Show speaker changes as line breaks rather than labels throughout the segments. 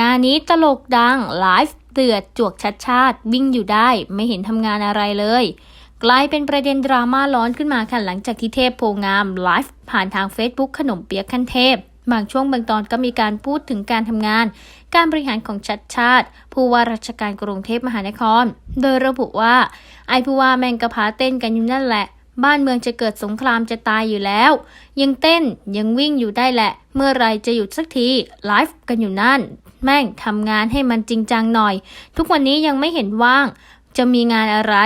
งานนี้ตลกดังไลฟ์เตือดจวกชัดชาติ วิ่งอยู่ได้ไม่เห็นทำงานอะไรเลย กลายเป็นประเด็นดราม่าร้อนขึ้นมาค่ะหลังจากที่เทพโพงามไลฟ์ผ่านทาง Facebook ขนมเปี๊ยกขั้นเทพ บางช่วงบางตอนก็มีการพูดถึงการทำงาน การบริหารของชัดชาติ ผู้ว่าราชการกรุงเทพมหานคร โดยระบุว่า ไอผู้ว่าแมงกะพ้าเต้นกันอยู่นั่นแหละ บ้านเมืองจะเกิดสงครามจะตายอยู่แล้ว ยังเต้นยังวิ่งอยู่ได้แหละ เมื่อไรจะหยุดสักทีไลฟ์กันอยู่นั่น แม่งทำงานให้มันจริงจังหน่อย ทุกวันนี้ยังไม่เห็นว่าง จะมีงานอะไร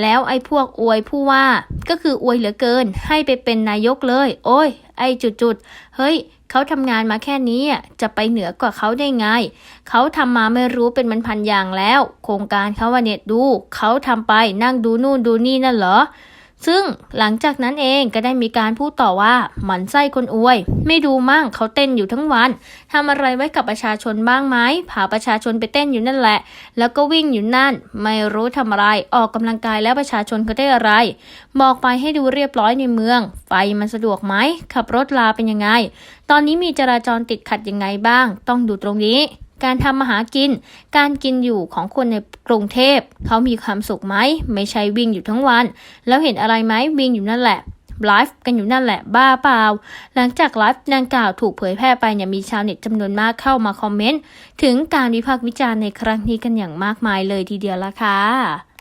แล้วไอ้พวกอวยผู้ว่า ก็คืออวยเหลือเกิน ให้ไปเป็นนายกเลย โอ้ย ไอ้จุดๆ เฮ้ยเขาทำงานมาแค่นี้จะไปเหนือกว่าเขาได้ไง เขาทำมาไม่รู้เป็นมันพันอย่างแล้ว โครงการเขาว่าเนี่ยดู เขาทำไปนั่งดูนู่นดูนี่นั่นเหรอ ซึ่งหลังจากนั้นเองก็ได้มีการพูดต่อว่าหมันไส้คนอวย ไม่ดูมั่งเขาเต้นอยู่ทั้งวันทำอะไรไว้กับประชาชนบ้างไหมพาประชาชนไปเต้นอยู่นั่นแหละ แล้วก็วิ่งอยู่นั่น ไม่รู้ทำอะไรออกกำลังกายแล้วประชาชนเขาได้อะไร บอกไปให้ดูเรียบร้อยในเมือง ไฟมันสะดวกไหมขับรถลาเป็นยังไง ตอนนี้มีจราจรติดขัดยังไงบ้าง ต้องดูตรงนี้ การทำมาหากิน การกินอยู่ของคนในกรุงเทพ เขามีความสุขไหม ไม่ใช่วิ่งอยู่ทั้งวัน แล้วเห็นอะไรไหมวิ่งอยู่นั่นแหละไลฟ์กันอยู่นั่นแหละบ้าเปล่า หลังจากไลฟ์ดังกล่าวถูกเผยแพร่ไปเนี่ยมีชาวเน็ตจำนวนมากเข้ามาคอมเมนต์ ถึงการวิพากษ์วิจารณ์ในครั้งนี้กันอย่างมากมายเลยทีเดียวละค่ะ